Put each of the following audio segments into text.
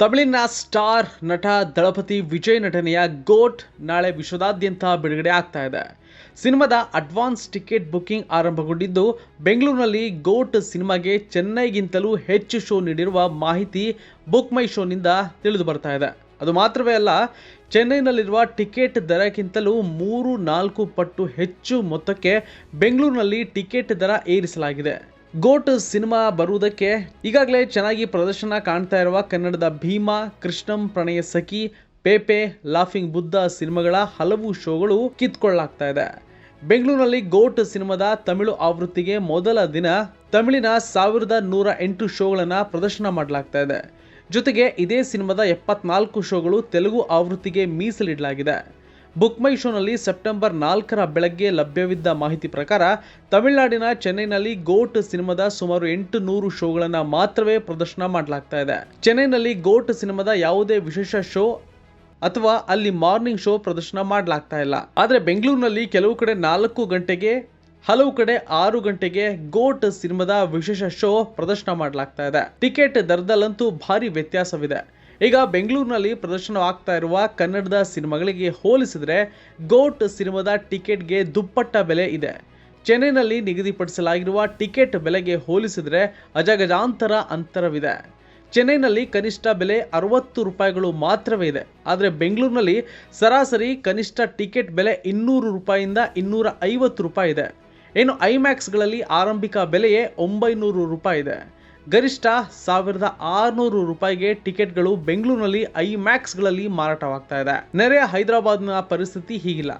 ತಮಿಳಿನ star ನಟ ದಳಪತಿ ವಿಜಯ್ ನಟನೆಯ ಗೋಟ್ ನಾಳೆ ವಿಶ್ವದಾದ್ಯಂತ ಬಿಡುಗಡೆ ಆಗ್ತಾ ಇದೆ. ಸಿನಿಮಾದ ಅಡ್ವಾನ್ಸ್ ಟಿಕೆಟ್ ಬುಕಿಂಗ್ ಆರಂಭಗೊಂಡಿದ್ದು, ಬೆಂಗಳೂರಿನಲ್ಲಿ ಗೋಟ್ ಸಿನಿಮಾಗೆ ಚೆನ್ನೈಗಿಂತಲೂ ಹೆಚ್ಚು ಶೋ ನೀಡಿರುವ ಮಾಹಿತಿ ಬುಕ್ ಮೈ ಶೋನಿಂದ ತಿಳಿದು ಬರ್ತಾ ಇದೆ. ಅದು ಮಾತ್ರವೇ ಅಲ್ಲ, ಚೆನ್ನೈನಲ್ಲಿರುವ ಟಿಕೆಟ್ ದರಕ್ಕಿಂತಲೂ ಮೂರು ನಾಲ್ಕು ಪಟ್ಟು ಹೆಚ್ಚು ಮೊತ್ತಕ್ಕೆ ಬೆಂಗಳೂರಿನಲ್ಲಿ ಟಿಕೆಟ್ ದರ ಏರಿಸಲಾಗಿದೆ. ಗೋಟ್ ಸಿನಿಮಾ ಬರುವುದಕ್ಕೆ ಈಗಾಗಲೇ ಚೆನ್ನಾಗಿ ಪ್ರದರ್ಶನ ಕಾಣ್ತಾ ಇರುವ ಕನ್ನಡದ ಭೀಮಾ, ಕೃಷ್ಣಂ, ಪ್ರಣಯ ಸಖಿ, ಪೇಪೆ, ಲಾಫಿಂಗ್ ಬುದ್ಧ ಸಿನಿಮಾಗಳ ಹಲವು ಶೋಗಳು ಕಿತ್ಕೊಳ್ಳಾಗ್ತಾ ಇದೆ. ಬೆಂಗಳೂರಿನಲ್ಲಿ ಗೋಟ್ ಸಿನಿಮಾದ ತಮಿಳು ಆವೃತ್ತಿಗೆ ಮೊದಲ ದಿನ ತಮಿಳಿನ ಸಾವಿರದ ನೂರ ಎಂಟು ಶೋಗಳನ್ನು ಪ್ರದರ್ಶನ ಮಾಡಲಾಗ್ತಾ ಇದೆ. ಜೊತೆಗೆ ಇದೇ ಸಿನಿಮಾದ ಎಪ್ಪತ್ನಾಲ್ಕು ಶೋಗಳು ತೆಲುಗು ಆವೃತ್ತಿಗೆ ಮೀಸಲಿಡಲಾಗಿದೆ. ಬುಕ್ ಮೈ ಶೋನಲ್ಲಿ ಸೆಪ್ಟೆಂಬರ್ ನಾಲ್ಕರ ಬೆಳಗ್ಗೆ ಲಭ್ಯವಿದ್ದ ಮಾಹಿತಿ ಪ್ರಕಾರ, ತಮಿಳುನಾಡಿನ ಚೆನ್ನೈನಲ್ಲಿ ಗೋಟ್ ಸಿನಿಮಾದ ಸುಮಾರು ಎಂಟು ನೂರು ಶೋಗಳನ್ನು ಮಾತ್ರವೇ ಪ್ರದರ್ಶನ ಮಾಡಲಾಗ್ತಾ ಇದೆ. ಚೆನ್ನೈನಲ್ಲಿ ಗೋಟ್ ಸಿನಿಮಾದ ಯಾವುದೇ ವಿಶೇಷ ಶೋ ಅಥವಾ ಅಲ್ಲಿ ಮಾರ್ನಿಂಗ್ ಶೋ ಪ್ರದರ್ಶನ ಮಾಡಲಾಗ್ತಾ ಇಲ್ಲ. ಆದರೆ ಬೆಂಗಳೂರಿನಲ್ಲಿ ಕೆಲವು ಕಡೆ ನಾಲ್ಕು ಗಂಟೆಗೆ, ಹಲವು ಕಡೆ ಆರು ಗಂಟೆಗೆ ಗೋಟ್ ಸಿನಿಮಾದ ವಿಶೇಷ ಶೋ ಪ್ರದರ್ಶನ ಮಾಡಲಾಗ್ತಾ ಇದೆ. ಟಿಕೆಟ್ ದರದಲ್ಲಂತೂ ಭಾರಿ ವ್ಯತ್ಯಾಸವಿದೆ. ಈಗ ಬೆಂಗಳೂರಿನಲ್ಲಿ ಪ್ರದರ್ಶನವಾಗ್ತಾ ಇರುವ ಕನ್ನಡದ ಸಿನಿಮಾಗಳಿಗೆ ಹೋಲಿಸಿದರೆ ಗೋಟ್ ಸಿನಿಮಾದ ಟಿಕೆಟ್ಗೆ ದುಪ್ಪಟ್ಟ ಬೆಲೆ ಇದೆ. ಚೆನ್ನೈನಲ್ಲಿ ನಿಗದಿಪಡಿಸಲಾಗಿರುವ ಟಿಕೆಟ್ ಬೆಲೆಗೆ ಹೋಲಿಸಿದರೆ ಅಜಗಜಾಂತರ ಅಂತರವಿದೆ. ಚೆನ್ನೈನಲ್ಲಿ ಕನಿಷ್ಠ ಬೆಲೆ ಅರವತ್ತು ರೂಪಾಯಿಗಳು ಮಾತ್ರವೇ ಇದೆ. ಆದರೆ ಬೆಂಗಳೂರಿನಲ್ಲಿ ಸರಾಸರಿ ಕನಿಷ್ಠ ಟಿಕೆಟ್ ಬೆಲೆ ಇನ್ನೂರು ರೂಪಾಯಿಯಿಂದ ಇನ್ನೂರ ಐವತ್ತು ರೂಪಾಯಿ ಇದೆ. ಇನ್ನು ಐಮ್ಯಾಕ್ಸ್ಗಳಲ್ಲಿ ಆರಂಭಿಕ ಬೆಲೆಯೇ ಒಂಬೈನೂರು ರೂಪಾಯಿ ಇದೆ. ಗರಿಷ್ಠ ಸಾವಿರದ ಆರುನೂರು ರೂಪಾಯಿಗೆ ಟಿಕೆಟ್ಗಳು ಬೆಂಗಳೂರಿನಲ್ಲಿ ಐಮ್ಯಾಕ್ಸ್ಗಳಲ್ಲಿ ಮಾರಾಟವಾಗ್ತಾ ಇದೆ. ನೆರೆ ಹೈದರಾಬಾದ್ನ ಪರಿಸ್ಥಿತಿ ಹೀಗಿಲ್ಲ.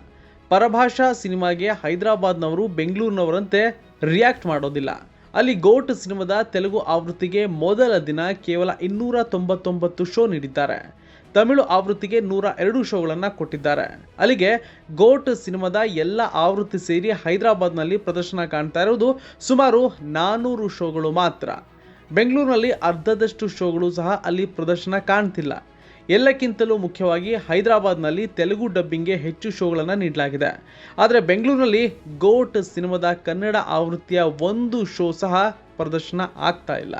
ಪರಭಾಷಾ ಸಿನಿಮಾಗೆ ಹೈದರಾಬಾದ್ನವರು ಬೆಂಗಳೂರಿನವರಂತೆ ರಿಯಾಕ್ಟ್ ಮಾಡೋದಿಲ್ಲ. ಅಲ್ಲಿ ಗೋಟ್ ಸಿನಿಮಾದ ತೆಲುಗು ಆವೃತ್ತಿಗೆ ಮೊದಲ ದಿನ ಕೇವಲ ಇನ್ನೂರ ತೊಂಬತ್ತೊಂಬತ್ತು ಶೋ ನೀಡಿದ್ದಾರೆ. ತಮಿಳು ಆವೃತ್ತಿಗೆ ನೂರ ಎರಡು ಶೋಗಳನ್ನು ಕೊಟ್ಟಿದ್ದಾರೆ. ಅಲ್ಲಿಗೆ ಗೋಟ್ ಸಿನಿಮಾದ ಎಲ್ಲ ಆವೃತ್ತಿ ಸೇರಿ ಹೈದರಾಬಾದ್ನಲ್ಲಿ ಪ್ರದರ್ಶನ ಕಾಣ್ತಾ ಇರುವುದು ಸುಮಾರು ನಾನ್ನೂರು ಶೋಗಳು ಮಾತ್ರ. ಬೆಂಗಳೂರಿನಲ್ಲಿ ಅರ್ಧದಷ್ಟು ಶೋಗಳು ಸಹ ಅಲ್ಲಿ ಪ್ರದರ್ಶನ ಕಾಣ್ತಿಲ್ಲ. ಎಲ್ಲಕ್ಕಿಂತಲೂ ಮುಖ್ಯವಾಗಿ ಹೈದರಾಬಾದ್ನಲ್ಲಿ ತೆಲುಗು ಡಬ್ಬಿಂಗ್ಗೆ ಹೆಚ್ಚು ಶೋಗಳನ್ನು ನೀಡಲಾಗಿದೆ. ಆದರೆ ಬೆಂಗಳೂರಿನಲ್ಲಿ ಗೋಟ್ ಸಿನಿಮಾದ ಕನ್ನಡ ಆವೃತ್ತಿಯ ಒಂದು ಶೋ ಸಹ ಪ್ರದರ್ಶನ ಆಗ್ತಾ ಇಲ್ಲ.